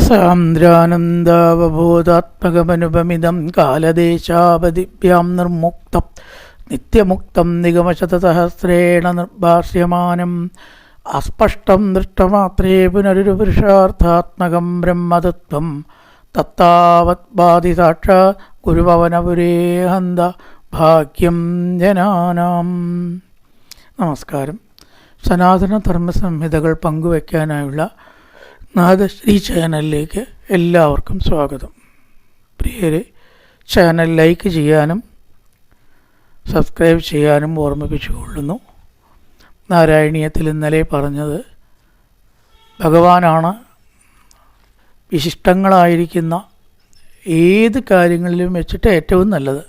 സാന്ദ്രാനന്ദാവബോധാത്മകമനുപമിതം കാലദേശാവധിഭ്യാം നിർമുക്തം നിത്യമുക്തം നിഗമശതസഹസ്രേണ നിർഭാഷ്യമാനം അസ്പഷ്ടം ദൃഷ്ടമാത്രേ പുനരുപുരുഷാർത്ഥാത്മകം ബ്രഹ്മതത്വം തത്താവത് ബാധിസാക്ഷ ഗുരുഭവനപുരേ ഹന്ത ഭാഗ്യം ജനാനാം. നമസ്കാരം. സനാതന ധർമ്മ സംഹിതകൾ പങ്കുവയ്ക്കാനായുള്ള നാദശ്രീ ചാനലിലേക്ക് എല്ലാവർക്കും സ്വാഗതം. പ്രിയരെ ചാനൽ ലൈക്ക് ചെയ്യാനും സബ്സ്ക്രൈബ് ചെയ്യാനും ഓർമ്മിപ്പിച്ചുകൊള്ളുന്നു. നാരായണീയത്തിൽ ഇന്നലെ പറഞ്ഞത് ഭഗവാനാണ് വിശിഷ്ടങ്ങളായിരിക്കുന്ന ഏത് കാര്യങ്ങളിലും വെച്ചിട്ട് ഏറ്റവും നല്ലത്.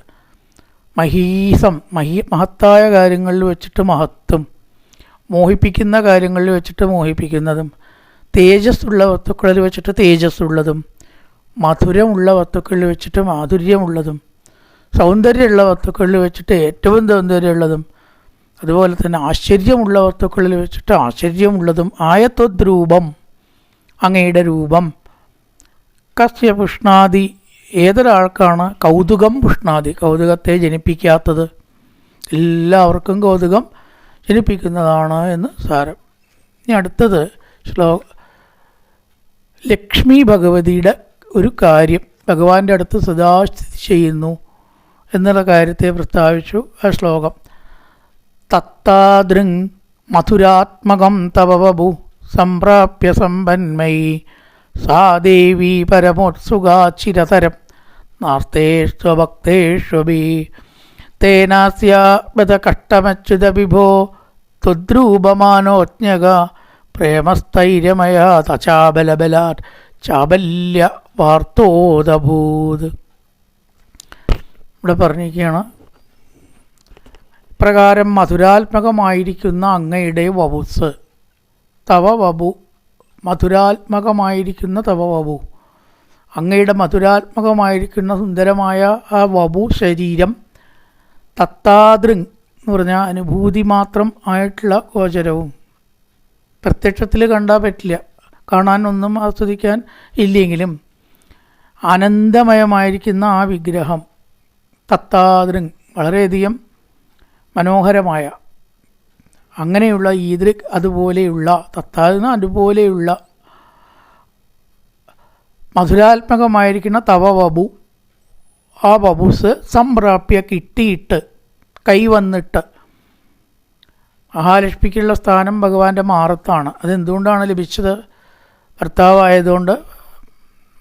മഹീസം മഹീ മഹത്തായ കാര്യങ്ങളിൽ വെച്ചിട്ട് മഹത്വം മോഹിപ്പിക്കുന്ന കാര്യങ്ങളിൽ വെച്ചിട്ട് മോഹിപ്പിക്കുന്നതും തേജസ്സുള്ള വസ്തുക്കളിൽ വെച്ചിട്ട് തേജസ്സുള്ളതും മധുരമുള്ള വസ്തുക്കളിൽ വെച്ചിട്ട് മാധുര്യമുള്ളതും സൗന്ദര്യമുള്ള വസ്തുക്കളിൽ വെച്ചിട്ട് ഏറ്റവും സൗന്ദര്യമുള്ളതും അതുപോലെ തന്നെ ആശ്ചര്യമുള്ള വസ്തുക്കളിൽ വെച്ചിട്ട് ആശ്ചര്യമുള്ളതും ആയത്വദ്രൂപം അങ്ങയുടെ രൂപം. കസ്യ പുഷ്ണാദി ഏതൊരാൾക്കാണ് കൗതുകം പുഷ്ണാദി? കൗതുകത്തെ ജനിപ്പിക്കാത്തത് എല്ലാവർക്കും കൗതുകം ജനിപ്പിക്കുന്നതാണ് എന്ന് സാരം. ഇനി അടുത്തത് ശ്ലോക ലക്ഷ്മി ഭഗവതിയുടെ ഒരു കാര്യം ഭഗവാന്റെ അടുത്ത് സദാ സ്ഥിതി ചെയ്യുന്നു എന്നുള്ള കാര്യത്തെ പ്രസ്താവിച്ചു ആ ശ്ലോകം. തത്താദൃങ് മധുരാത്മകം തവ വപു സംപ്രാപ്യ സമ്പന്മയി സാദേവി ദേവി പരമോത്സുകാ ചിരതരം നാർത്തേഷ്വഭക്തേഷ്വഭി തേനാസ്യാപത കഷ്ടമച്യുത വിഭോ ത്വദ്രൂപമാനോജ്ഞക പ്രേമസ്ഥൈര്യമയ തചാബലബലാ ചാബല്യ വാർത്തോദഭൂത്. ഇവിടെ പറഞ്ഞിരിക്കുകയാണ് പ്രകാരം മധുരാത്മകമായിരിക്കുന്ന അങ്ങയുടെ വപുസ്. തവ വപു മധുരാത്മകമായിരിക്കുന്ന തവ വപു. അങ്ങയുടെ മധുരാത്മകമായിരിക്കുന്ന സുന്ദരമായ ആ വപു ശരീരം തത്താദൃങ് എന്ന് പറഞ്ഞാൽ അനുഭൂതി മാത്രം ആയിട്ടുള്ള ഗോചരവും. പ്രത്യക്ഷത്തിൽ കണ്ടാൽ പറ്റില്ല. കാണാനൊന്നും ആസ്വദിക്കാൻ ഇല്ലെങ്കിലും ആനന്ദമയമായിരിക്കുന്ന ആ വിഗ്രഹം തത്താദൃങ് വളരെയധികം മനോഹരമായ. അങ്ങനെയുള്ള ഈദൃക് അതുപോലെയുള്ള തത്താതിന് അതുപോലെയുള്ള മധുരാത്മകമായിരിക്കുന്ന തവ വബു ആ വബുസ് സംപ്രാപ്യ കിട്ടിയിട്ട് കൈവന്നിട്ട് മഹാലക്ഷ്മിക്കുള്ള സ്ഥാനം ഭഗവാന്റെ മാറത്താണ്. അതെന്തുകൊണ്ടാണ് ലഭിച്ചത്? ഭർത്താവായതുകൊണ്ട്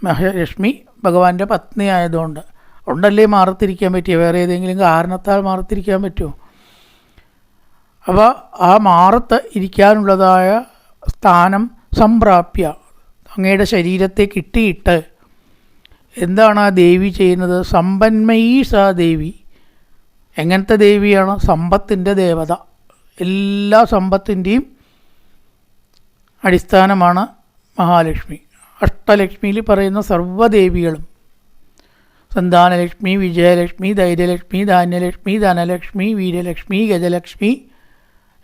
മഹാലക്ഷ്മി ഭഗവാന്റെ പത്നി ആയതുകൊണ്ട്. ഉണ്ടല്ലേ മാറത്തിരിക്കാൻ പറ്റിയ? വേറെ ഏതെങ്കിലും കാരണത്താൽ മാറത്തിരിക്കാൻ പറ്റുമോ? അപ്പോൾ ആ മാറത്ത് ഇരിക്കാനുള്ളതായ സ്ഥാനം സംപ്രാപ്യ. അങ്ങയുടെ ശരീരത്തെ കിട്ടിയിട്ട് എന്താണ് ആ ദേവി ചെയ്യുന്നത്? സമ്പന്മയീ സാ ദേവി. എങ്ങനത്തെ ദേവിയാണ്? സമ്പത്തിന്റെ ദേവത. എല്ലാ സമ്പത്തിന്റെയും അടിസ്ഥാനമാണ് മഹാലക്ഷ്മി. അഷ്ടലക്ഷ്മിയിൽ പറയുന്ന സർവദേവികളും സന്താനലക്ഷ്മി വിജയലക്ഷ്മി ധൈര്യലക്ഷ്മി ധാന്യലക്ഷ്മി ധനലക്ഷ്മി വീരലക്ഷ്മി ഗജലക്ഷ്മി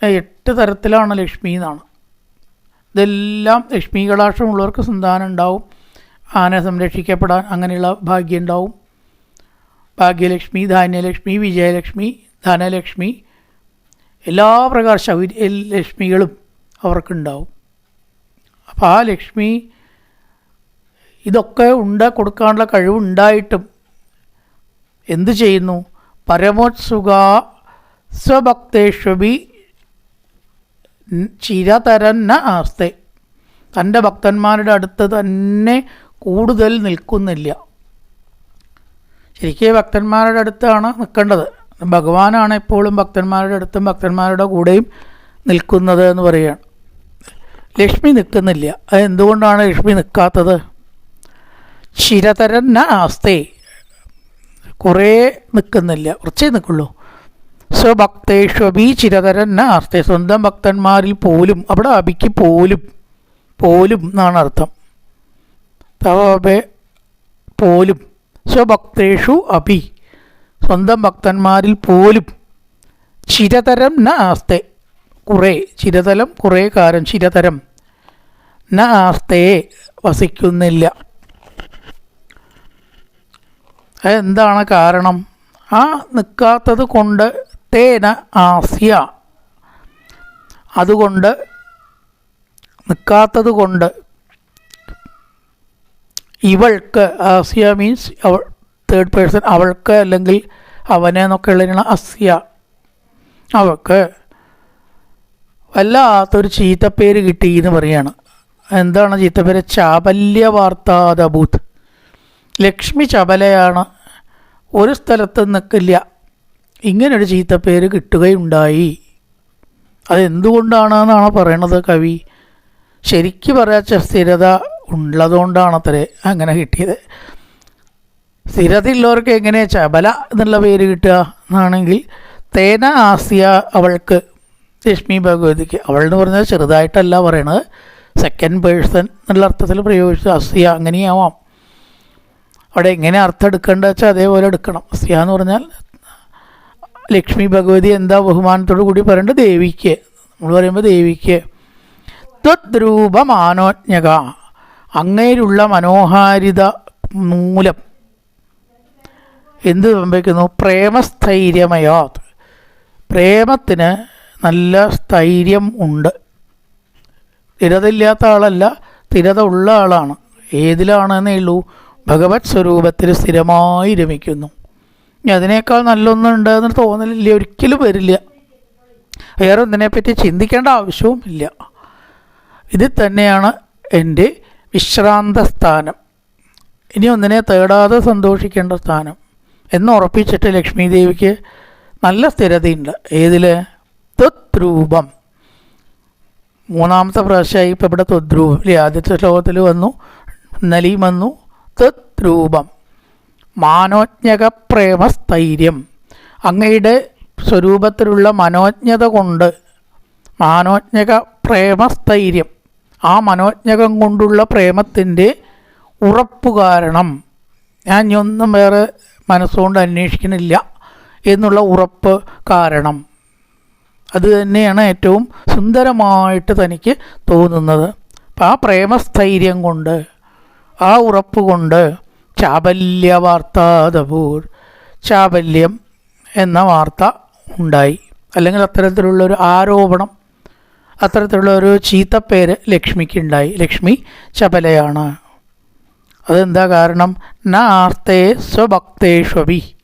എട്ട് തരത്തിലാണ് ലക്ഷ്മി എന്നാണ്. ഇതെല്ലാം ലക്ഷ്മി കടാക്ഷമുള്ളവർക്ക് സന്താനം ഉണ്ടാവും. ആന സംരക്ഷിക്കപ്പെടാൻ അങ്ങനെയുള്ള ഭാഗ്യം ഉണ്ടാവും. ഭാഗ്യലക്ഷ്മി ധാന്യലക്ഷ്മി വിജയലക്ഷ്മി ധനലക്ഷ്മി എല്ലാ പ്രകാര ലക്ഷ്മികളും അവർക്കുണ്ടാവും. അപ്പോൾ ആ ലക്ഷ്മി ഇതൊക്കെ ഉണ്ട കൊടുക്കാനുള്ള കഴിവുണ്ടായിട്ടും എന്തു ചെയ്യുന്നു? പരമോത്സുക സ്വഭക്തേഷ്വബി ചിരതരന്ന ആസ്ഥ തന്റെ ഭക്തന്മാരുടെ അടുത്ത് തന്നെ കൂടുതൽ നിൽക്കുന്നില്ല. ശരിക്കും ഭക്തന്മാരുടെ അടുത്താണ് നിൽക്കേണ്ടത്. ഭഗവാനാണ് എപ്പോഴും ഭക്തന്മാരുടെ അടുത്തും ഭക്തന്മാരുടെ കൂടെയും നിൽക്കുന്നത് എന്ന് പറയുകയാണ്. ലക്ഷ്മി നിൽക്കുന്നില്ല. അത് എന്തുകൊണ്ടാണ് ലക്ഷ്മി നിൽക്കാത്തത്? ചിരതരന്ന ആസ്തേ. കുറേ നിൽക്കുന്നില്ല. കുറച്ചേ നിൽക്കുള്ളൂ. സ്വഭക്തേഷ്വബി ചിരതരന്ന ആസ്തേ. സ്വന്തം ഭക്തന്മാരിൽ പോലും അവിടെ അഭിക്ക് പോലും പോലും എന്നാണ് അർത്ഥം. തവ പോലും. സ്വഭക്തേഷു അഭി. സ്വന്തം ഭക്തന്മാരിൽ പോലും ചിരതരം ന ആസ്തേ കുറേ ചിരതലം കുറേ കാലം ചിരതരം ന ആസ്തേ വസിക്കുന്നില്ല. എന്താണ് കാരണം? ആ നിൽക്കാത്തത് കൊണ്ട് തേന ആസ്യ. അതുകൊണ്ട് നിൽക്കാത്തത് കൊണ്ട് ഇവൾക്ക് ആസ്യ മീൻസ് അവൾ തേർഡ് പേഴ്സൺ അവൾക്ക് അല്ലെങ്കിൽ അവനെ എന്നൊക്കെ ഉള്ളതിനാണ് അസ്യ. അവൾക്ക് വല്ലാത്തൊരു ചീത്തപ്പേര് കിട്ടി എന്ന് പറയാണ്. എന്താണ് ചീത്തപ്പേര്? ചാബല്യ വാർത്താദഭൂത് ലക്ഷ്മി ചപലയാണ് ഒരു സ്ഥലത്ത് നിൽക്കില്ല. ഇങ്ങനൊരു ചീത്തപ്പേര് കിട്ടുകയുണ്ടായി. അതെന്തുകൊണ്ടാണെന്നാണ് പറയണത് കവി? ശരിക്ക് പറയാച്ച സ്ഥിരത ഉള്ളതുകൊണ്ടാണത്രേ അങ്ങനെ കിട്ടിയത്. സ്ഥിരതയുള്ളവർക്ക് എങ്ങനെ ചബല എന്നുള്ള പേര് കിട്ടുക എന്നാണെങ്കിൽ തേന ആസ്യ അവൾക്ക് ലക്ഷ്മി ഭഗവതിക്ക്. അവൾ എന്ന് പറഞ്ഞാൽ ചെറുതായിട്ടല്ല പറയണത്. സെക്കൻഡ് പേഴ്സൺ എന്നുള്ള അർത്ഥത്തിൽ പ്രയോഗിച്ചത് അസ്യ അങ്ങനെയാവാം. അവിടെ എങ്ങനെ അർത്ഥം എടുക്കേണ്ടത് വെച്ചാൽ അതേപോലെ എടുക്കണം. അസ്യ എന്ന് പറഞ്ഞാൽ ലക്ഷ്മി ഭഗവതി എന്താ ബഹുമാനത്തോടു കൂടി പറയേണ്ടത്? ദേവിക്ക്. നമ്മൾ പറയുമ്പോൾ ദേവിക്ക്. ത്വദ്രൂപമാനോജ്ഞക. അങ്ങേരുള്ള മനോഹാരിത മൂലം. എന്ത് സംഭവിക്കുന്നു? പ്രേമസ്ഥൈര്യമയാത് പ്രേമത്തിന് നല്ല സ്ഥൈര്യം ഉണ്ട്. സ്ഥിരതയില്ലാത്ത ആളല്ല സ്ഥിരത ഉള്ള ആളാണ്. ഏതിലാണെന്നേ ഉള്ളൂ. ഭഗവത് സ്വരൂപത്തിൽ സ്ഥിരമായി രമിക്കുന്നു. അതിനേക്കാൾ നല്ലൊന്നും ഉണ്ടെന്ന് തോന്നലില്ല ഒരിക്കലും വരില്ല. വേറെ ഒന്നിനെപ്പറ്റി ചിന്തിക്കേണ്ട ആവശ്യവും ഇല്ല ഇതിൽ തന്നെയാണ് എന്റെ വിശ്രാന്ത സ്ഥാനം. ഇനി ഒന്നിനെ തേടാതെ സന്തോഷിക്കേണ്ട സ്ഥാനം. എന്ന് ഉറപ്പിച്ചിട്ട് ലക്ഷ്മി ദേവിക്ക് നല്ല സ്ഥിരതയുണ്ട്. ഏതിൽ ത്വദ്രൂപം. മൂന്നാമത്തെ പ്രാവശ്യമായി ഇപ്പം ഇവിടെ ത്വദ്രൂപം. ഇല്ലേ? ആദ്യത്തെ ശ്ലോകത്തിൽ വന്നു നലിയും വന്നു ത്വദ്രൂപം. മാനോജ്ഞക പ്രേമസ്ഥൈര്യം അങ്ങയുടെ സ്വരൂപത്തിലുള്ള മനോജ്ഞത കൊണ്ട് മാനോജ്ഞക പ്രേമസ്ഥൈര്യം ആ മനോജ്ഞകം കൊണ്ടുള്ള പ്രേമത്തിന്റെ ഉറപ്പ് കാരണം. ഞാൻ ഇനിയൊന്നും വേറെ മനസ്സുകൊണ്ട് അന്വേഷിക്കുന്നില്ല എന്നുള്ള ഉറപ്പ് കാരണം. അത് തന്നെയാണ് ഏറ്റവും സുന്ദരമായിട്ട് തനിക്ക് തോന്നുന്നത്. അപ്പം ആ പ്രേമസ്ഥൈര്യം കൊണ്ട് ആ ഉറപ്പ് കൊണ്ട് ചാബല്യ വാർത്താതപൂർ ചാബല്യം എന്ന വാർത്ത ഉണ്ടായി. അല്ലെങ്കിൽ അത്തരത്തിലുള്ളൊരു ആരോപണം അത്തരത്തിലുള്ള ഒരു ചീത്തപ്പേര് ലക്ഷ്മിക്ക് ഉണ്ടായി. ലക്ഷ്മി ചപലയാണ് അതെന്താ കാരണം? ന ആർത്തേ സ്വഭക്തേഷ്വപി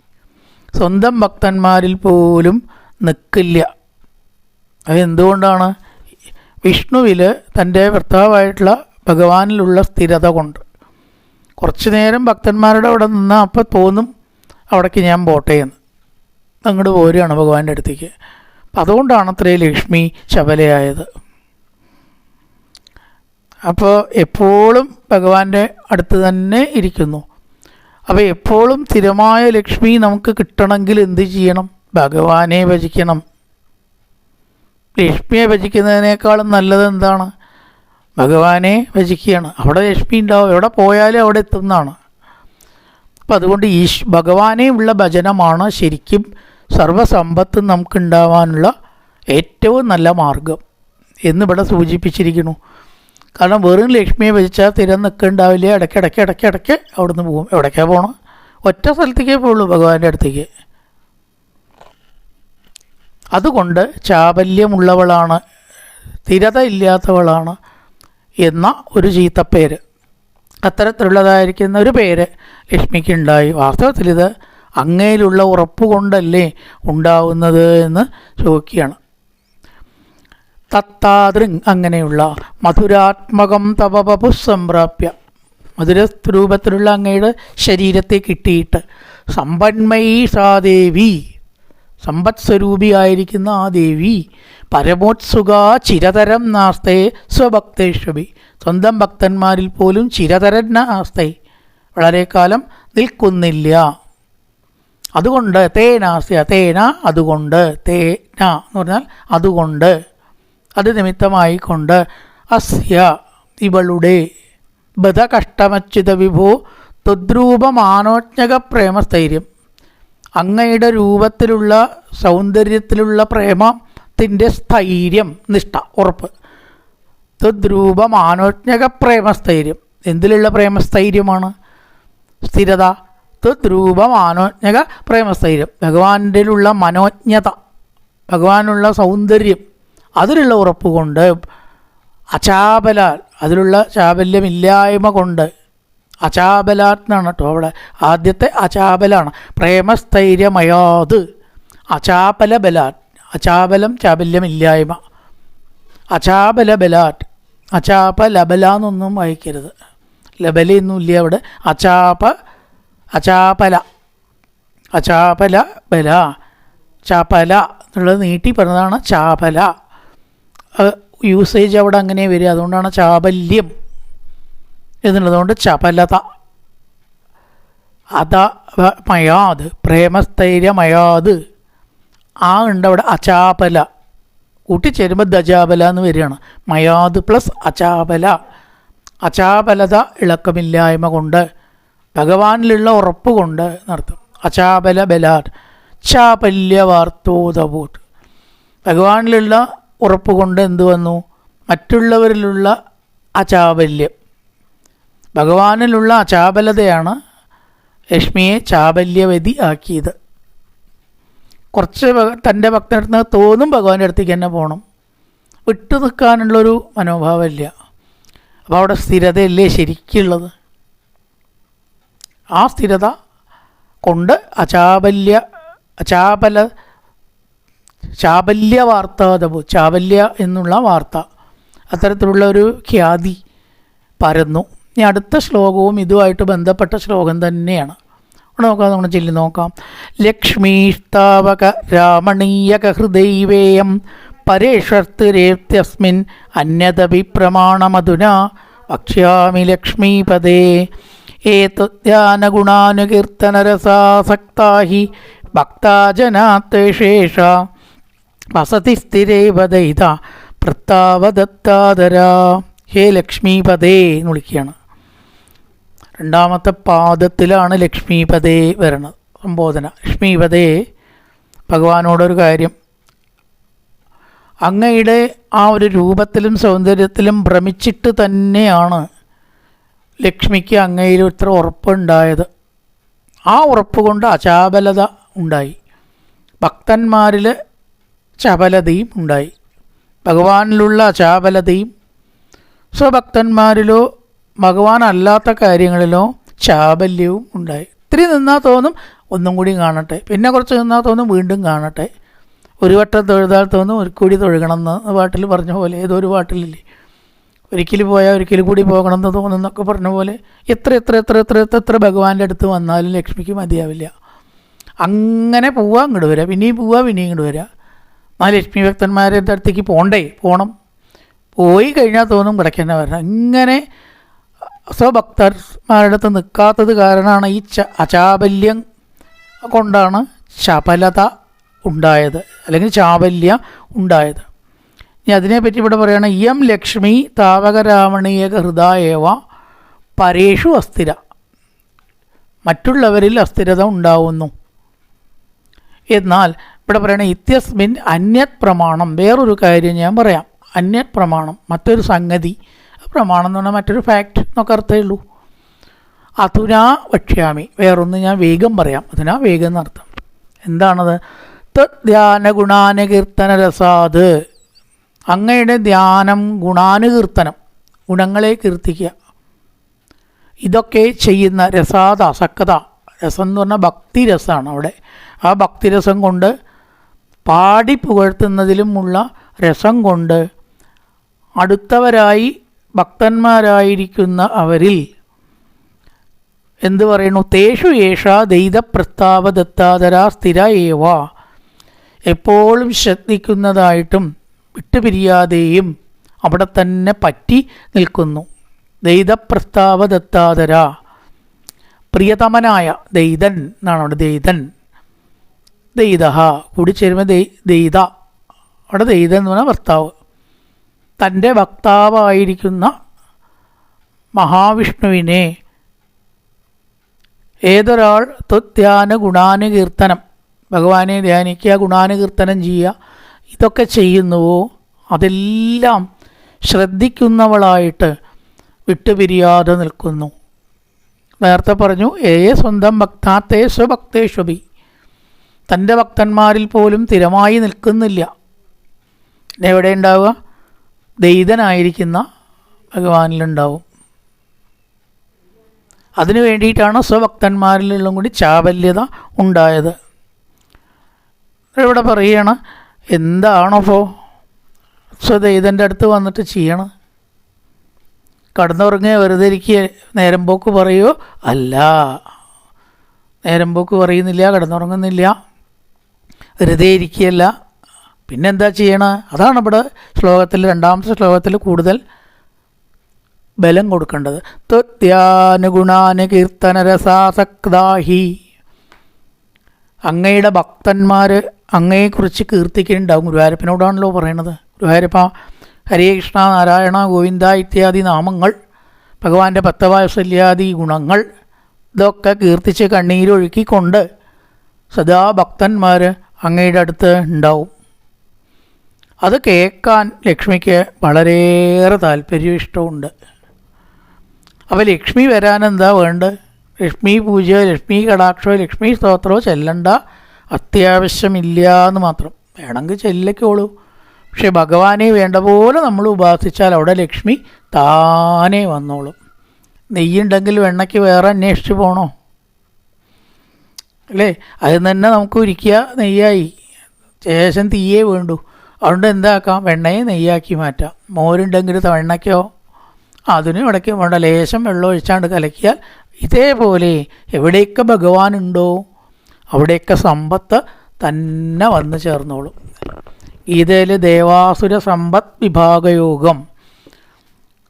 സ്വന്തം ഭക്തന്മാരിൽ പോലും നിൽക്കില്ല അതെന്തുകൊണ്ടാണ്? വിഷ്ണുവിൽ തന്റെ ഭർത്താവായിട്ടുള്ള ഭഗവാനിലുള്ള സ്ഥിരത കൊണ്ട്. കുറച്ച് നേരം ഭക്തന്മാരുടെ അവിടെ നിന്നാൽ അപ്പം തോന്നും അവിടേക്ക് ഞാൻ പോട്ടെ എന്ന്. അങ്ങോട്ട് പോരുകയാണ് ഭഗവാന്റെ അടുത്തേക്ക്. അതുകൊണ്ടാണ് അത്രയും ലക്ഷ്മി ചപലയായത് അപ്പോൾ എപ്പോഴും ഭഗവാന്റെ അടുത്ത് തന്നെ ഇരിക്കുന്നു. അപ്പോൾ എപ്പോഴും സ്ഥിരമായ ലക്ഷ്മി നമുക്ക് കിട്ടണമെങ്കിൽ എന്ത് ചെയ്യണം? ഭഗവാനെ ഭജിക്കണം. ലക്ഷ്മിയെ ഭജിക്കുന്നതിനേക്കാളും നല്ലത് എന്താണ്? ഭഗവാനെ ഭജിക്കുകയാണ്. അവിടെ ലക്ഷ്മി ഉണ്ടാവും. എവിടെ പോയാലും അവിടെ എത്തുന്നതാണ്. അപ്പം അതുകൊണ്ട് ഈശ് ഭഗവാനെ ഉള്ള ഭജനമാണ് ശരിക്കും സർവസമ്പത്തും നമുക്കുണ്ടാവാനുള്ള ഏറ്റവും നല്ല മാർഗം എന്നിവിടെ സൂചിപ്പിച്ചിരിക്കുന്നു. കാരണം വെറും ലക്ഷ്മിയെ വെച്ചാൽ തിരം നിൽക്കുന്നുണ്ടാവില്ല ഇടയ്ക്ക് ഇടയ്ക്ക് ഇടയ്ക്ക് ഇടയ്ക്ക് അവിടുന്ന് പോകും. എവിടേക്കാണ് പോകണം ഒറ്റ സ്ഥലത്തേക്കേ പോകുള്ളൂ ഭഗവാന്റെ അടുത്തേക്ക്. അതുകൊണ്ട് ചാബല്യമുള്ളവളാണ് സ്ഥിരത ഇല്ലാത്തവളാണ് എന്ന ഒരു ചീത്തപ്പേര്. അത്തരത്തിലുള്ളതായിരിക്കുന്ന ഒരു പേര് ലക്ഷ്മിക്ക് ഉണ്ടായി വാസ്തവത്തിൽ ഇത് അങ്ങയിലുള്ള ഉറപ്പ് കൊണ്ടല്ലേ ഉണ്ടാവുന്നത് എന്ന് ചോദിക്കുകയാണ്. തത്താതൃങ് അങ്ങനെയുള്ള മധുരാത്മകം തപപു സംപ്രാപ്യ. മധുരസ്വരൂപത്തിലുള്ള അങ്ങയുടെ ശരീരത്തെ കിട്ടിയിട്ട് സമ്പന്മയീ ദേവി സമ്പത് സ്വരൂപിയായിരിക്കുന്ന ആ ദേവി പരമോത്സുക ചിരതരം നാസ്തേ സ്വഭക്തേഷ്വഭി സ്വന്തം ഭക്തന്മാരിൽ പോലും ചിരതരൻ നാസ്തേ. വളരെ കാലം നിൽക്കുന്നില്ല. അതുകൊണ്ട് തേനാസ്യ തേന അതുകൊണ്ട് തേന എന്ന് പറഞ്ഞാൽ അതുകൊണ്ട്. അത് നിമിത്തമായി കൊണ്ട് അസ്യ ഇവളുടെ ബധകഷ്ടമച്യുത വിഭോ തുദ്രൂപമാനോജ്ഞക പ്രേമസ്ഥൈര്യം അങ്ങയുടെ രൂപത്തിലുള്ള സൗന്ദര്യത്തിലുള്ള പ്രേമത്തിന്റെ സ്ഥൈര്യം നിഷ്ഠ ഉറപ്പ്. തുദ്രൂപമാനോജ്ഞക പ്രേമസ്ഥൈര്യം എന്തിലുള്ള പ്രേമസ്ഥൈര്യമാണ്? സ്ഥിരത തുദ്രൂപമാനോജ്ഞക പ്രേമസ്ഥൈര്യം ഭഗവാനിലുള്ള മനോജ്ഞത ഭഗവാനുള്ള സൗന്ദര്യം അതിലുള്ള ഉറപ്പ് കൊണ്ട് അചാബലാൽ അതിലുള്ള ചാബല്യമില്ലായ്മ കൊണ്ട് അചാബലാത് എന്നാണ് കേട്ടോ അവിടെ ആദ്യത്തെ അചാബലാണ്. പ്രേമസ്ഥൈര്യമയാത്. അചാബല ബലാറ്റ് അചാബലം ചാബല്യമില്ലായ്മ. അചാബല ബലാറ്റ് അചാപ ലബല എന്നൊന്നും വായിക്കരുത്. ലബലയൊന്നും ഇല്ല അവിടെ അചാപ അചാപല അചാപല ബല ചാപല എന്നുള്ളത് നീട്ടി പറഞ്ഞതാണ് ചാപല. യൂസേജ് അവിടെ അങ്ങനെ വരിക. അതുകൊണ്ടാണ് ചാബല്യം എന്നുള്ളതുകൊണ്ട് ചപലത. അത മയാത് പ്രേമസ്ഥൈര്യമയാത് ആ ഉണ്ട് അവിടെ അചാപല. കൂട്ടിച്ചേരുമ്പോൾ ദജാബല എന്ന് വരികയാണ്. മയാത് പ്ലസ് അചാപല. അചാപലത ഇളക്കമില്ലായ്മ കൊണ്ട് ഭഗവാനിലുള്ള ഉറപ്പ് കൊണ്ട് നടത്തും. അചാപല ബലാത് ചാപല്യവാർത്തോദഭൂത് ഭഗവാനിലുള്ള ഉറപ്പ് കൊണ്ട് എന്ത് വന്നു? മറ്റുള്ളവരിലുള്ള അചാബല്യം. ഭഗവാനിലുള്ള അചാബലതയാണ് ലക്ഷ്മിയെ ചാബല്യവതി ആക്കിയത്. കുറച്ച് തന്റെ ഭക്തനടുത്ത് തോന്നും ഭഗവാന്റെ അടുത്തേക്ക് തന്നെ പോകണം വിട്ടു നിൽക്കാനുള്ളൊരു മനോഭാവമില്ല. അപ്പോൾ അവിടെ സ്ഥിരതയല്ലേ ശരിക്കുള്ളത്? ആ സ്ഥിരത കൊണ്ട് അചാബല്യ അചാബല ചാബല്യ വാർത്താതപു ചാബല്യ എന്നുള്ള വാർത്ത അത്തരത്തിലുള്ള ഒരു ഖ്യാതി പരന്നു. ഇനി അടുത്ത ശ്ലോകവും ഇതുമായിട്ട് ബന്ധപ്പെട്ട ശ്ലോകം തന്നെയാണ്. നോക്കാം നമ്മൾ ചൊല്ലി നോക്കാം. ലക്ഷ്മീഷ്ടാവക രാമണീയക ഹൃദൈവേയം പരേഷർത്തിരേത്യസ്മിൻ അന്യതപി പ്രമാണമധുന വക്ഷ്യാമി ലക്ഷ്മീപദേ ഏതദ്ധ്യാനഗുണാനുകീർത്തനരസാസക്താ ഹി ഭക്താജനാത്വേഷേഷ വസതി സ്ഥിരേവ ദയിത പ്രത്താവദത്താദര ഹേ ലക്ഷ്മീപദേ എന്ന് വിളിക്കുകയാണ്. രണ്ടാമത്തെ പാദത്തിലാണ് ലക്ഷ്മീപദേ വരണത് സംബോധന. ലക്ഷ്മീപദേ ഭഗവാനോടൊരു കാര്യം. അങ്ങയുടെ ആ ഒരു രൂപത്തിലും സൗന്ദര്യത്തിലും ഭ്രമിച്ചിട്ട് തന്നെയാണ് ലക്ഷ്മിക്ക് അങ്ങയിൽ ഇത്ര ഉറപ്പുണ്ടായത്. ആ ഉറപ്പ് കൊണ്ട് അചാബലത ഉണ്ടായി. ഭക്തന്മാരിൽ ചപലതയും ഉണ്ടായി. ഭഗവാനിലുള്ള ചാപലതയും സ്വഭക്തന്മാരിലോ ഭഗവാൻ അല്ലാത്ത കാര്യങ്ങളിലോ ചാബല്യവും ഉണ്ടായി. ഇത്തിരി നിന്നാൽ തോന്നും ഒന്നും കൂടി കാണട്ടെ. പിന്നെ കുറച്ച് നിന്നാൽ തോന്നും വീണ്ടും കാണട്ടെ. ഒരു വട്ടം തൊഴുതാൽ തോന്നും ഒരു കൂടി തൊഴുകണം എന്ന് പാട്ടിൽ പറഞ്ഞ പോലെ ഏതോ ഒരു പാട്ടിലില്ലേ? ഒരിക്കൽ പോയാൽ ഒരിക്കൽ കൂടി പോകണം എന്ന് തോന്നുന്നൊക്കെ പറഞ്ഞ പോലെ എത്ര എത്ര എത്ര എത്ര എത്ര എത്ര ഭഗവാന്റെ അടുത്ത് വന്നാലും ലക്ഷ്മിക്ക് മതിയാവില്ല. അങ്ങനെ പോവാ ഇങ്ങോട്ട് വരാം പിന്നെയും പോവാ പിന്നെയും ഇങ്ങോട്ട് വരാം. ആ ലക്ഷ്മി ഭക്തന്മാരുടെ അടുത്തേക്ക് പോകണ്ടേ പോകണം പോയി കഴിഞ്ഞാൽ തോന്നും ഇവിടേക്ക് വരണം. ഇങ്ങനെ സ്വഭക്തന്മാരുടെ അടുത്ത് നിൽക്കാത്തത് കാരണമാണ് ഈ ച അചാബല്യം കൊണ്ടാണ് ചപലത ഉണ്ടായത് അല്ലെങ്കിൽ ചാബല്യം ഉണ്ടായത്. ഇനി അതിനെപ്പറ്റി ഇവിടെ പറയുകയാണ് എം ലക്ഷ്മി താവകരാമണീയ ഹൃദയേവ പരേഷു അസ്ഥിര. മറ്റുള്ളവരിൽ അസ്ഥിരത ഉണ്ടാവുന്നു. എന്നാൽ ഇവിടെ പറയണ ഇത്യസ്മിൻ അന്യത് പ്രമാണം വേറൊരു കാര്യം ഞാൻ പറയാം. അന്യത് പ്രമാണം മറ്റൊരു സംഗതി. പ്രമാണം എന്ന് പറഞ്ഞാൽ മറ്റൊരു ഫാക്റ്റ് എന്നൊക്കെ അർത്ഥമേ ഉള്ളൂ. അതുനാ വക്ഷ്യാമി. വേറൊന്ന് ഞാൻ വേഗം പറയാം. അതിനാ വേഗം എന്നർത്ഥം എന്താണത്? ധ്യാന ഗുണാനുകീർത്തന രസാത്. അങ്ങയുടെ ധ്യാനം ഗുണാനുകീർത്തനം ഗുണങ്ങളെ കീർത്തിക്കുക. ഇതൊക്കെ ചെയ്യുന്ന രസാദ സക്കത. രസം എന്ന് പറഞ്ഞാൽ ഭക്തിരസമാണ് അവിടെ. ആ ഭക്തിരസം കൊണ്ട് പാടി പുകഴ്ത്തുന്നതിലുമുള്ള രസം കൊണ്ട് അടുത്തവരായി ഭക്തന്മാരായിരിക്കുന്ന അവരിൽ എന്തു പറയുന്നു? തേഷു യേഷ ദൈത പ്രസ്താവ ദത്താതര സ്ഥിര ഏവ. എപ്പോഴും ശ്രദ്ധിക്കുന്നതായിട്ടും വിട്ടുപിരിയാതെയും അവിടെ തന്നെ പറ്റി നിൽക്കുന്നു. ദൈതപ്രസ്താവ ദത്താതര പ്രിയതമനായ ദൈതൻ എന്നാണ് അവിടെ ദൈതൻ. ദൈത കൂടി ചേരുമ്പോൾ ദൈ ദൈത. അവിടെ ദൈത എന്ന് പറഞ്ഞാൽ ഭർത്താവ്. തന്റെ ഭക്താവായിരിക്കുന്ന മഹാവിഷ്ണുവിനെ ഏതൊരാൾ ത്വധ്യാന ഗുണാനുകീർത്തനം ഭഗവാനെ ധ്യാനിക്കുക ഗുണാനുകീർത്തനം ചെയ്യുക ഇതൊക്കെ ചെയ്യുന്നുവോ? അതെല്ലാം ശ്രദ്ധിക്കുന്നവളായിട്ട് വിട്ടുപിരിയാതെ നിൽക്കുന്നു. നേരത്തെ പറഞ്ഞു ഏയെ സ്വന്തം ഭക്താത്തേ സ്വഭക്തേഷ്വപി തന്റെ ഭക്തന്മാരിൽ പോലും സ്ഥിരമായി നിൽക്കുന്നില്ല. എവിടെ ഉണ്ടാവുക? ദൈതനായിരിക്കുന്ന ഭഗവാനിലുണ്ടാവും. അതിനു വേണ്ടിയിട്ടാണ് സ്വഭക്തന്മാരിലുള്ള കൂടി ചാബല്യത ഉണ്ടായത്. ഇവിടെ പറയുകയാണ് എന്താണപ്പോൾ സ്വദൈതന്റെ അടുത്ത് വന്നിട്ട് ചെയ്യണം. കടന്നുറങ്ങുക വെറുതെ ഇരിക്കുക നേരം പോക്ക് പറയുമോ അല്ല. നേരം പോക്ക് പറയുന്നില്ല കടന്നുറങ്ങുന്നില്ല. വെറുതെ ഇരിക്കുകയല്ല. പിന്നെന്താ ചെയ്യണ? അതാണ് ഇവിടെ ശ്ലോകത്തിൽ രണ്ടാമത്തെ ശ്ലോകത്തിൽ കൂടുതൽ ബലം കൊടുക്കേണ്ടത്. ത്വത്യാനുഗുണാന് കീർത്തനരസാസക്താഹി അങ്ങയുടെ ഭക്തന്മാർ അങ്ങയെക്കുറിച്ച് കീർത്തിക്കുന്നുണ്ടാവും ഗുരുവായൂരപ്പനോടാണല്ലോ പറയണത്. ഗുരുവായൂരപ്പ ഹരേ കൃഷ്ണ നാരായണ ഗോവിന്ദ ഇത്യാദി നാമങ്ങൾ ഭഗവാന്റെ പത്തവാത്സല്യാദി ഗുണങ്ങൾ ഇതൊക്കെ കീർത്തിച്ച് കണ്ണീരൊഴുക്കിക്കൊണ്ട് സദാ ഭക്തന്മാർ അങ്ങയുടെ അടുത്ത് ഉണ്ടാവും. അത് കേൾക്കാൻ ലക്ഷ്മിക്ക് വളരെയേറെ താല്പര്യവും ഇഷ്ടമുണ്ട് അപ്പോൾ ലക്ഷ്മി വരാനെന്താ വേണ്ടത്? ലക്ഷ്മി പൂജ ലക്ഷ്മി കടാക്ഷോ ലക്ഷ്മി സ്തോത്രമോ ചെല്ലണ്ട അത്യാവശ്യമില്ല എന്ന് മാത്രം. വേണമെങ്കിൽ ചെല്ലക്കോളൂ. പക്ഷെ ഭഗവാനെ വേണ്ട പോലെ നമ്മൾ ഉപാസിച്ചാൽ അവിടെ ലക്ഷ്മി താനേ വന്നോളും. നെയ്യുണ്ടെങ്കിൽ വെണ്ണയ്ക്ക് വേറെ അന്വേഷിച്ച് പോകണോ അല്ലേ? അത് തന്നെ നമുക്ക് ഉരിക്കുക നെയ്യായി. ശേഷം തീയേ വേണ്ടു. അതുകൊണ്ട് എന്താക്കാം? വെണ്ണയെ നെയ്യാക്കി മാറ്റാം. മോരുണ്ടെങ്കിൽ വെണ്ണയ്ക്കോ? അതിനും ഇടയ്ക്ക് വേണ്ട. ലേശം വെള്ളം ഒഴിച്ചാണ്ട് കലക്കിയാൽ ഇതേപോലെ എവിടെയൊക്കെ ഭഗവാനുണ്ടോ അവിടെയൊക്കെ സമ്പത്ത് തന്നെ വന്നു ചേർന്നോളും. ഗീതയിൽ ദേവാസുര സമ്പത്ത് വിഭാഗയോഗം.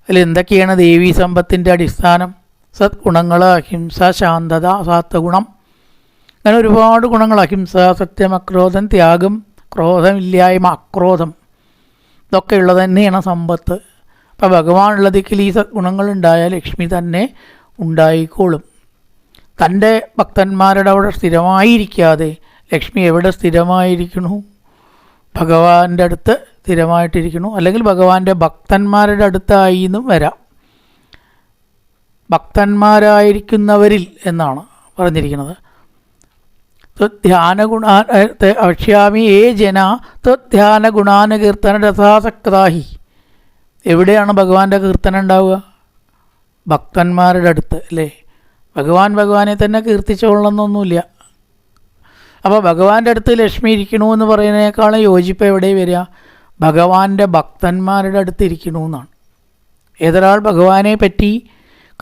അതിൽ എന്തൊക്കെയാണ് ദേവീ സമ്പത്തിന്റെ അടിസ്ഥാനം? സദ്ഗുണങ്ങൾ അഹിംസ ശാന്തത സാത്വഗുണം അങ്ങനെ ഒരുപാട് ഗുണങ്ങൾ അഹിംസ സത്യം അക്രോധം ത്യാഗം ക്രോധമില്ലായ്മ അക്രോധം. ഇതൊക്കെ ഉള്ളത് തന്നെയാണ് സമ്പത്ത്. അപ്പോൾ ഭഗവാനുള്ള ദിക്കിൽ ഈ ഉണ്ടായാൽ ലക്ഷ്മി തന്നെ ഉണ്ടായിക്കോളും. തന്റെ ഭക്തന്മാരുടെ അവിടെ സ്ഥിരമായിരിക്കാതെ ലക്ഷ്മി എവിടെ സ്ഥിരമായിരിക്കണു? ഭഗവാന്റെ അടുത്ത് സ്ഥിരമായിട്ടിരിക്കണു. അല്ലെങ്കിൽ ഭഗവാന്റെ ഭക്തന്മാരുടെ അടുത്തായി എന്നും വരാം. ഭക്തന്മാരായിരിക്കുന്നവരിൽ എന്നാണ് പറഞ്ഞിരിക്കുന്നത്. ധ്യാനഗുണ അക്ഷ്യാമി ഏ ജന ധ്യാന ഗുണാന കീർത്തന രഥാസക്താഹി എവിടെയാണ് ഭഗവാന്റെ കീർത്തനം ഉണ്ടാവുക? ഭക്തന്മാരുടെ അടുത്ത് അല്ലേ? ഭഗവാൻ ഭഗവാനെ തന്നെ കീർത്തിച്ചുകൊള്ളണമെന്നൊന്നുമില്ല അപ്പോൾ ഭഗവാന്റെ അടുത്ത് ലക്ഷ്മി ഇരിക്കണമെന്ന് പറയുന്നതിനേക്കാളും യോജിപ്പ് എവിടെ വരിക? ഭഗവാന്റെ ഭക്തന്മാരുടെ അടുത്ത് ഇരിക്കണമെന്നാണ് ഏതൊരാൾ ഭഗവാനെ പറ്റി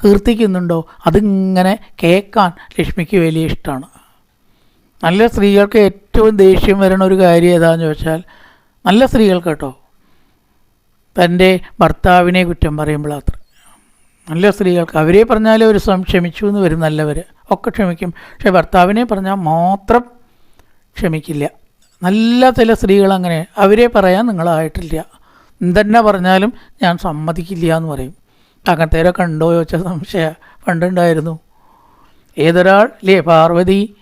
കീർത്തിക്കുന്നുണ്ടോ? അതിങ്ങനെ കേൾക്കാൻ ലക്ഷ്മിക്ക് വലിയ ഇഷ്ടമാണ്. നല്ല സ്ത്രീകൾക്ക് ഏറ്റവും ദേഷ്യം വരുന്ന ഒരു കാര്യം ഏതാണെന്ന് ചോദിച്ചാൽ നല്ല സ്ത്രീകൾക്ക് കേട്ടോ. തന്റെ ഭർത്താവിനെ കുറ്റം പറയുമ്പോഴത്ര. നല്ല സ്ത്രീകൾക്ക്. അവരെ പറഞ്ഞാലേ ഒരു ക്ഷമിച്ചു എന്ന് വരും നല്ലവർ. ഒക്കെ ക്ഷമിക്കും. പക്ഷേ ഭർത്താവിനെ പറഞ്ഞാൽ മാത്രം ക്ഷമിക്കില്ല. നല്ല ചില സ്ത്രീകൾ അങ്ങനെ അവരെ പറയാൻ നിങ്ങളായിട്ടില്ല. എന്തെന്നെ പറഞ്ഞാലും ഞാൻ സമ്മതിക്കില്ല എന്ന് പറയും. അങ്ങനത്തേരൊക്കെ ഉണ്ടോ ചോദിച്ച സംശയ. പണ്ടുണ്ടായിരുന്നു. ഏതൊരാൾ? ലേ പാർവതി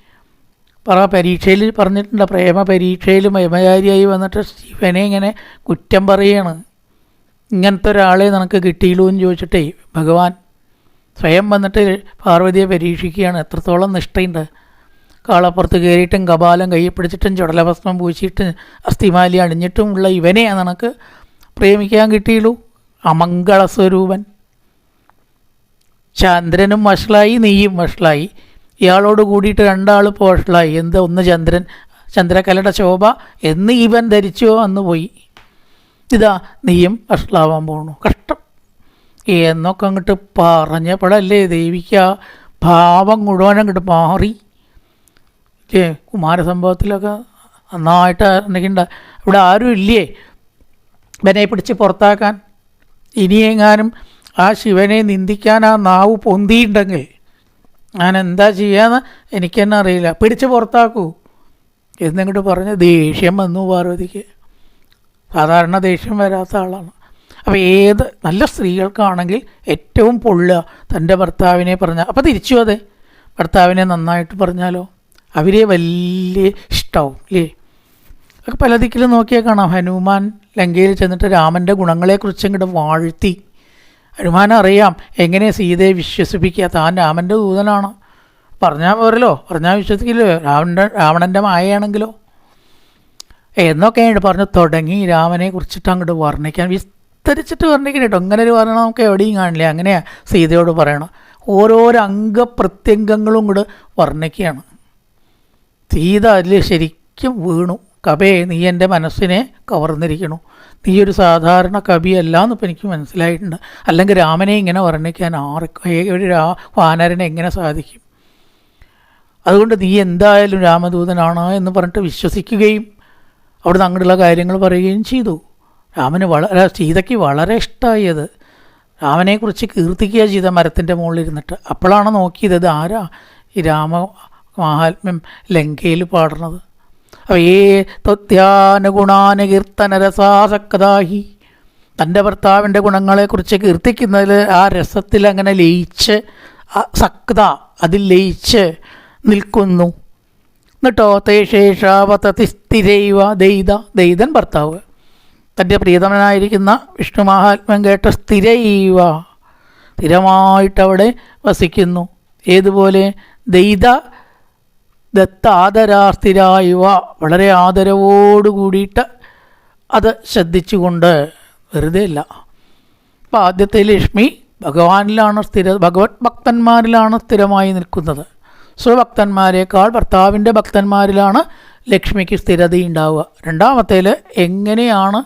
പറ പരീക്ഷയിൽ പറഞ്ഞിട്ടുണ്ട് പ്രേമ പരീക്ഷയിൽ മയമചാരിയായി വന്നിട്ട് ശിവനെ ഇങ്ങനെ കുറ്റം പറയാണ്. ഇങ്ങനത്തെ ഒരാളെ നിനക്ക് കിട്ടിയില്ലോ എന്ന് ചോദിച്ചിട്ടേ ഭഗവാൻ സ്വയം വന്നിട്ട് പാർവതിയെ പരീക്ഷിക്കുകയാണ്. എത്രത്തോളം നിഷ്ഠയുണ്ട്. കാളപ്പുറത്ത് കയറിയിട്ടും കപാലം കൈ പിടിച്ചിട്ടും ചുടലഭസ്മം പൂശിയിട്ട് അസ്ഥിമാലി അണിഞ്ഞിട്ടും ഉള്ള ഇവനെ നിനക്ക് പ്രേമിക്കാൻ കിട്ടിയുള്ളൂ അമംഗള സ്വരൂപൻ ചന്ദ്രനും വഷളായി നീയും വഷളായി. ഇയാളോട് കൂടിയിട്ട് രണ്ടാൾ പോഷളായി എന്ത്? ഒന്ന് ചന്ദ്രൻ ചന്ദ്രകലയുടെ ശോഭ. എന്ന് ഇവൻ ധരിച്ചോ? അന്ന് പോയി. ഇതാ നീയും വഷളാവാൻ പോണു. കഷ്ടം. എന്നൊക്കെ അങ്ങോട്ട് പറഞ്ഞപ്പോഴല്ലേ ദേവിക്ക് ആ ഭാവം മുഴുവൻ അങ്ങോട്ട് മാറി. ഏ കുമാരസംഭവത്തിലൊക്കെ നന്നായിട്ട് എനിക്കുണ്ട് ഇവിടെ ആരും ഇല്ലേ? ഇവനെ പിടിച്ച് പുറത്താക്കാൻ. ഇനിയെങ്ങാനും ആ ശിവനെ നിന്ദിക്കാൻ ആ നാവ് പൊന്തിയിട്ടുണ്ടെങ്കിൽ ഞാൻ എന്താ ചെയ്യാന്ന് എനിക്ക് തന്നെ അറിയില്ല. പിടിച്ച് പുറത്താക്കൂ. എന്നിങ്ങോട്ട് പറഞ്ഞ് ദേഷ്യം വന്നു പാർവതിക്ക്. സാധാരണ ദേഷ്യം വരാത്ത ആളാണ്. അപ്പോൾ ഏത് നല്ല സ്ത്രീകൾക്കാണെങ്കിൽ ഏറ്റവും പൊള്ളുക. തന്റെ ഭർത്താവിനെ പറഞ്ഞാൽ അപ്പോൾ തിരിച്ചു അതെ. ഭർത്താവിനെ നന്നായിട്ട് പറഞ്ഞാലോ? അവരെ വലിയ ഇഷ്ടമാവും അല്ലേ ഒക്കെ പല ദിക്കിലും നോക്കിയാൽ കാണാം. ഹനുമാൻ ലങ്കയിൽ ചെന്നിട്ട് രാമന്റെ ഗുണങ്ങളെക്കുറിച്ച് ഇങ്ങോട്ട് വാഴ്ത്തി. ഹനുമാൻ അറിയാം. എങ്ങനെ സീതയെ വിശ്വസിപ്പിക്കുക? താൻ രാമന്റെ ദൂതനാണ്. പറഞ്ഞാൽ പോരല്ലോ. പറഞ്ഞാൽ വിശ്വസിക്കില്ലോ? രാവണന്റെ രാവണന്റെ മായയാണെങ്കിലോ? എന്നൊക്കെയാണ് പറഞ്ഞു തുടങ്ങി രാമനെ കുറിച്ചിട്ട് അങ്ങോട്ട് വർണിക്കാൻ. വിസ്തരിച്ചിട്ട് വർണിക്കണം കേട്ടോ. അങ്ങനെ ഒരു വർണം നമുക്ക് എവിടെയും കാണില്ല. അങ്ങനെയാണ് സീതയോട് പറയണം. ഓരോരോ അംഗപ്രത്യംഗങ്ങളും കൂടെ വർണിക്കുകയാണ്. സീത അതിൽ ശരിക്കും വീണു. കബേ നീ എന്റെ മനസ്സിനെ കവർന്നിരിക്കണു നീ ഒരു സാധാരണ കവിയല്ല എന്നിപ്പോൾ എനിക്ക് മനസ്സിലായിട്ടുണ്ട്. അല്ലെങ്കിൽ രാമനെ ഇങ്ങനെ വർണിക്കാൻ ആർക്ക് ഒരു വാനരനെ എങ്ങനെ സാധിക്കും? അതുകൊണ്ട് നീ എന്തായാലും രാമദൂതനാണ് എന്ന് പറഞ്ഞിട്ട് വിശ്വസിക്കുകയും അവിടുന്ന് അങ്ങോട്ടുള്ള കാര്യങ്ങൾ പറയുകയും ചെയ്തു. രാമന് വളരെ സീതയ്ക്ക് വളരെ ഇഷ്ടമായി അത് രാമനെക്കുറിച്ച് കീർത്തിക്കുക ചെയ്ത മരത്തിന്റെ മുകളിൽ ഇരുന്നിട്ട് അപ്പോഴാണ് നോക്കിയത് ഇത് ആരാ? ഈ രാമ മഹാത്മ്യം ലങ്കയിൽ പാടുന്നത്. അവേ തൊത്യാനുഗുണാനുകീർത്തനരസാസക്കതാഹി തന്റെ ഭർത്താവിന്റെ ഗുണങ്ങളെക്കുറിച്ച് കീർത്തിക്കുന്നതിൽ ആ രസത്തിൽ അങ്ങനെ ലയിച്ച് സക്ത അതിൽ ലയിച്ച് നിൽക്കുന്നു. എന്നിട്ടോ തേശേഷാവതതിസ്ഥിരൈവ ദൈത ദൈതൻ ഭർത്താവ്. തന്റെ പ്രിയതമനായിരിക്കുന്ന വിഷ്ണു മഹാത്മൻ കേട്ട സ്ഥിരൈവ സ്ഥിരമായിട്ടവിടെ വസിക്കുന്നു. ഏതുപോലെ? ദൈത ദത്ത ആദരാസ്ഥിരായുവ വളരെ ആദരവോട് കൂടിയിട്ട് അത് ശ്രദ്ധിച്ചുകൊണ്ട് വെറുതെ ഇല്ല. അപ്പോൾ ആദ്യത്തെ ലക്ഷ്മി ഭഗവാനിലാണ് സ്ഥിര ഭഗവത് ഭക്തന്മാരിലാണ് സ്ഥിരമായി നിൽക്കുന്നത്. സ്വഭക്തന്മാരെക്കാൾ ഭർത്താവിന്റെ ഭക്തന്മാരിലാണ് ലക്ഷ്മിക്ക് സ്ഥിരതയുണ്ടാവുക രണ്ടാമത്തേൽ എങ്ങനെയാണ്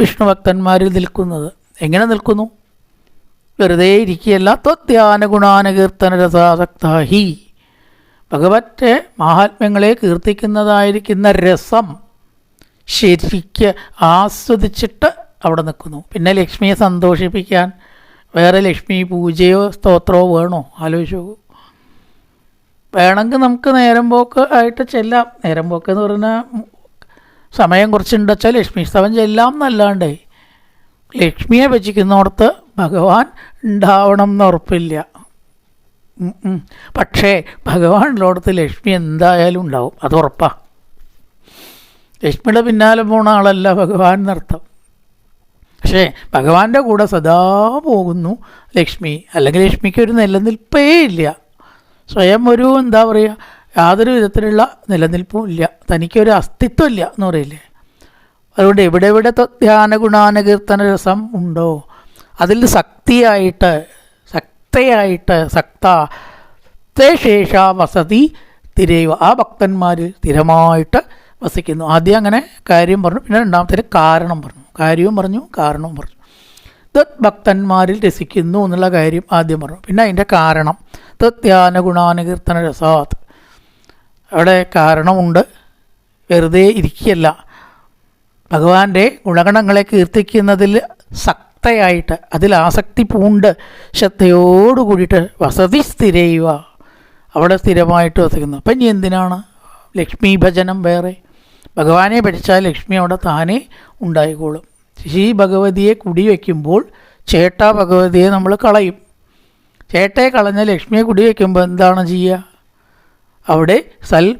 വിഷ്ണു ഭക്തന്മാരിൽ നിൽക്കുന്നത്? എങ്ങനെ നിൽക്കുന്നു? വെറുതെ ഇരിക്കുകയല്ല. ത്വധ്യാന ഗുണാന കീർത്തന രസാസക്ത ഭഗവത്തെ മഹാത്മ്യങ്ങളെ കീർത്തിക്കുന്നതായിരിക്കുന്ന രസം ശരിക്ക് ആസ്വദിച്ചിട്ട് അവിടെ നിൽക്കുന്നു. പിന്നെ ലക്ഷ്മിയെ സന്തോഷിപ്പിക്കാൻ വേറെ ലക്ഷ്മി പൂജയോ സ്തോത്രമോ വേണോ? ആലോചിച്ചു വേണമെങ്കിൽ നമുക്ക് നേരം പോക്ക് ആയിട്ട് ചെല്ലാം. നേരം പോക്ക് എന്ന് പറഞ്ഞാൽ സമയം കുറച്ചുണ്ട് വെച്ചാൽ ലക്ഷ്മി സ്തവം ചെല്ലാം എന്നല്ലാണ്ടേ. ലക്ഷ്മിയെ ഭജിക്കുന്നിടത്ത് ഭഗവാൻ ഉണ്ടാവണം എന്ന് ഉറപ്പില്ല. ഉം ഉം. പക്ഷേ ഭഗവാനുള്ളടത്ത് ലക്ഷ്മി എന്തായാലും ഉണ്ടാവും. അത് ഉറപ്പാ. ലക്ഷ്മിയുടെ പിന്നാലെ പോണ ആളല്ല ഭഗവാൻ എന്നർത്ഥം. പക്ഷേ ഭഗവാന്റെ കൂടെ സദാ പോകുന്നു ലക്ഷ്മി. അല്ലെങ്കിൽ ലക്ഷ്മിക്ക് ഒരു നിലനിൽപ്പേ ഇല്ല. സ്വയം ഒരു എന്താ പറയുക യാതൊരു വിധത്തിലുള്ള നിലനിൽപ്പും ഇല്ല. തനിക്കൊരു അസ്തിത്വം ഇല്ല എന്ന് പറയില്ലേ? അതുകൊണ്ട് എവിടെ എവിടെ ധ്യാന ഗുണാന കീർത്തന രസം ഉണ്ടോ? അതിൽ ശക്തിയായിട്ട് ശക്തയായിട്ട് സക്ത. തേശേഷ വസതി. തിരയുക ആ ഭക്തന്മാരിൽ സ്ഥിരമായിട്ട് വസിക്കുന്നു. ആദ്യം അങ്ങനെ കാര്യം പറഞ്ഞു. പിന്നെ രണ്ടാമത്തെ കാരണം പറഞ്ഞു. കാര്യവും പറഞ്ഞു കാരണവും പറഞ്ഞു. ഭക്തന്മാരിൽ രസിക്കുന്നു എന്നുള്ള കാര്യം ആദ്യം പറഞ്ഞു. പിന്നെ അതിന്റെ കാരണം. തത് ധ്യാന ഗുണാനുകീർത്തന രസാത്. അവിടെ കാരണമുണ്ട്. വെറുതെ ഇരിക്കുകയല്ല. ഭഗവാന്റെ ഗുണഗണങ്ങളെ കീർത്തിക്കുന്നതിൽ ശക്തയായിട്ട് അതിൽ ആസക്തി പൂണ്ട് ശ്രദ്ധയോട് കൂടിയിട്ട് വസതി സ്ഥിരയുക. അവിടെ സ്ഥിരമായിട്ട് വസിക്കുന്നു. അപ്പം ഇനി എന്തിനാണ് ലക്ഷ്മി ഭജനം വേറെ? ഭഗവാനെ പഠിച്ചാൽ ലക്ഷ്മി അവിടെ താനേ ഉണ്ടായിക്കോളും. ശ്രീ ഭഗവതിയെ കുടിവെക്കുമ്പോൾ ചേട്ട ഭഗവതിയെ നമ്മൾ കളയും. ചേട്ടയെ കളഞ്ഞ ലക്ഷ്മിയെ കുടിവെക്കുമ്പോൾ എന്താണ് ചെയ്യുക? അവിടെ സൽ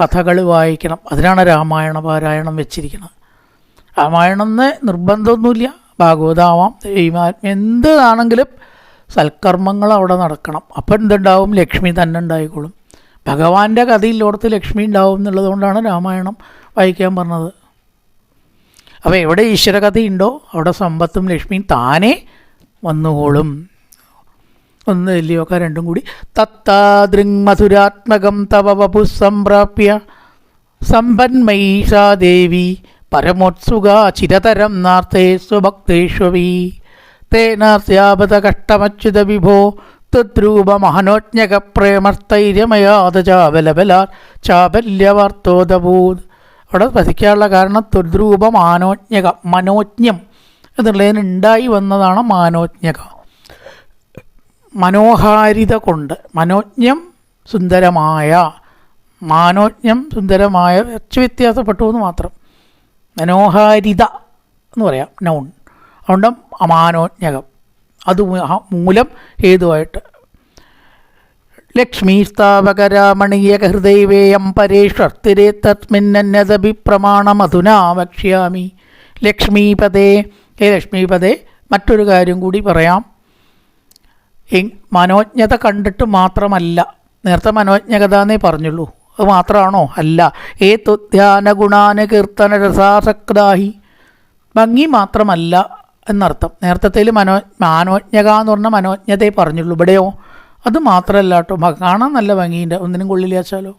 കഥകൾ വായിക്കണം. അതിനാണ് രാമായണ പാരായണം വെച്ചിരിക്കുന്നത്. രാമായണം എന്ന് നിർബന്ധമൊന്നുമില്ല. ഭാഗവതാവാം ദൈവാത്മ്യം എന്താണെങ്കിലും സൽക്കർമ്മങ്ങൾ അവിടെ നടക്കണം. അപ്പം എന്തുണ്ടാവും? ലക്ഷ്മി തന്നെ ഉണ്ടായിക്കോളും. ഭഗവാന്റെ കഥയിലോടത്ത് ലക്ഷ്മി ഉണ്ടാവും എന്നുള്ളതുകൊണ്ടാണ് രാമായണം വായിക്കാൻ പറഞ്ഞത്. അപ്പോൾ എവിടെ ഈശ്വരകഥയുണ്ടോ അവിടെ സമ്പത്തും ലക്ഷ്മിയും താനേ വന്നുകൊള്ളും. ഒന്ന് ഇല്ലയോക്ക രണ്ടും കൂടി. തത്താദൃങ് മധുരാത്മകം തവ വപു സംപ്രാപ്യ. ദേവി പരമോത്സുക ചിരതരം നാർത്തേ സ്വഭക്തേഷ്വീ തേനാസ്യാപത കഷ്ടമച്യുത വിഭോ തദ്രൂപമഹനോജ്ഞക പ്രേമസ്ഥൈര്യമയാത ചാബലബലാ ചാബല്യവാർത്തോദഭൂത് അവിടെ വസിക്കാനുള്ള കാരണം തദ്രൂപ മാനോജ്ഞക മനോജ്ഞം എന്നുള്ളതിന് ഉണ്ടായി വന്നതാണ് മാനോജ്ഞക. മനോഹാരിത കൊണ്ട് മനോജ്ഞം സുന്ദരമായ മാനോജ്ഞം സുന്ദരമായ വ്യത്യാസപ്പെട്ടു എന്ന് മാത്രം. മനോഹാരിത എന്ന് പറയാം നൗൺ അതുകൊണ്ട് അമാനോജ്ഞകം. അത് മൂലം ഹേതുവായിട്ട്. ലക്ഷ്മീസ്ഥാപകരാമണീയക ഹൃദയവേയം തസ്മിന്നതഭി തസ്മിന്നന്യതഭി പ്രമാണമധുനാ വക്ഷ്യാമി. ലക്ഷ്മീപദേ ഹേ ലക്ഷ്മീപദേ മറ്റൊരു കാര്യം കൂടി പറയാം. മനോജ്ഞത കണ്ടിട്ട് മാത്രമല്ല നേരത്തെ മനോജ്ഞകത എന്നേ പറഞ്ഞുള്ളൂ. അത് മാത്രമാണോ? അല്ല. ഏ തുധ്യാന ഗുണാന കീർത്തന രസാസക്താഹി ഭംഗി മാത്രമല്ല എന്നർത്ഥം. നേരത്തെ മനോ മാനോജ്ഞക എന്ന് പറഞ്ഞ മനോജ്ഞതയെ പറഞ്ഞുള്ളൂ. ഇവിടെയോ? അത് മാത്രമല്ല കേട്ടോ. കാണാൻ നല്ല ഭംഗിയുണ്ട്. ഒന്നിനും കൊള്ളില്ലാച്ചാലോ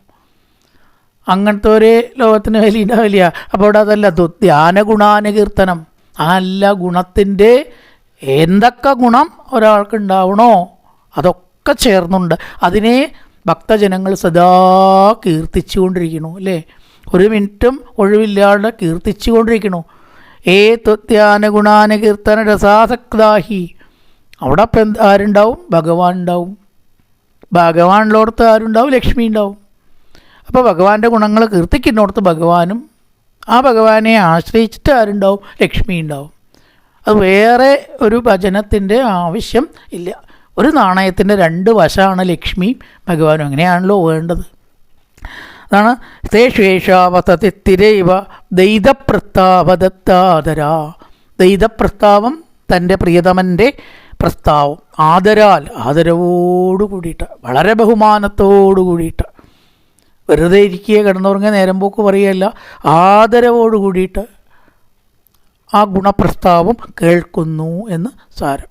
അങ്ങനത്തെ ഒരേ ലോകത്തിന് വലിയ ഉണ്ടാവില്ല അപ്പോൾ ഇവിടെ അതല്ല ധ്യാന ഗുണാന കീർത്തനം ആ എല്ലാ ഗുണത്തിന്റെ എന്തൊക്കെ ഗുണം ഒരാൾക്ക് ഉണ്ടാവണോ അതൊക്കെ ചേർന്നുണ്ട്. അതിനെ ഭക്തജനങ്ങൾ സദാ കീർത്തിച്ചുകൊണ്ടിരിക്കണു അല്ലേ? ഒരു മിനിറ്റും ഒഴിവില്ലാതെ കീർത്തിച്ചുകൊണ്ടിരിക്കണു ഏ ത്വത്യാന ഗുണാന കീർത്തന രസാസക്താഹി. അവിടെ അപ്പം എന്ത് ആരുണ്ടാവും? ഭഗവാൻ ഉണ്ടാവും. ഭഗവാനുള്ളോടത്ത് ആരുണ്ടാവും? ലക്ഷ്മി ഉണ്ടാവും. അപ്പോൾ ഭഗവാന്റെ ഗുണങ്ങൾ കീർത്തിക്കുന്നിടത്ത് ഭഗവാനും ആ ഭഗവാനെ ആശ്രയിച്ചിട്ട് ആരുണ്ടാവും? ലക്ഷ്മി ഉണ്ടാവും. അത് വേറെ ഒരു ഭജനത്തിന്റെ ആവശ്യം ഇല്ല. ഒരു നാണയത്തിന്റെ രണ്ട് വശമാണ് ലക്ഷ്മിയും ഭഗവാനും അങ്ങനെയാണല്ലോ വേണ്ടത്. അതാണ് തേഷേഷാവതത്തിരൈവ ദൈതപ്രസ്താവദത്താദര. ദൈതപ്രസ്താവം തന്റെ പ്രിയതമന്റെ പ്രസ്താവം. ആദരാൽ ആദരവോടു കൂടിയിട്ട് വളരെ ബഹുമാനത്തോടു കൂടിയിട്ട്. വെറുതെ ഇരിക്കുക കിടന്നുറങ്ങിയ നേരം പോക്ക് പറയുകയല്ല ആദരവോടു കൂടിയിട്ട് ആ ഗുണപ്രസ്താവം കേൾക്കുന്നു എന്ന് സാരം.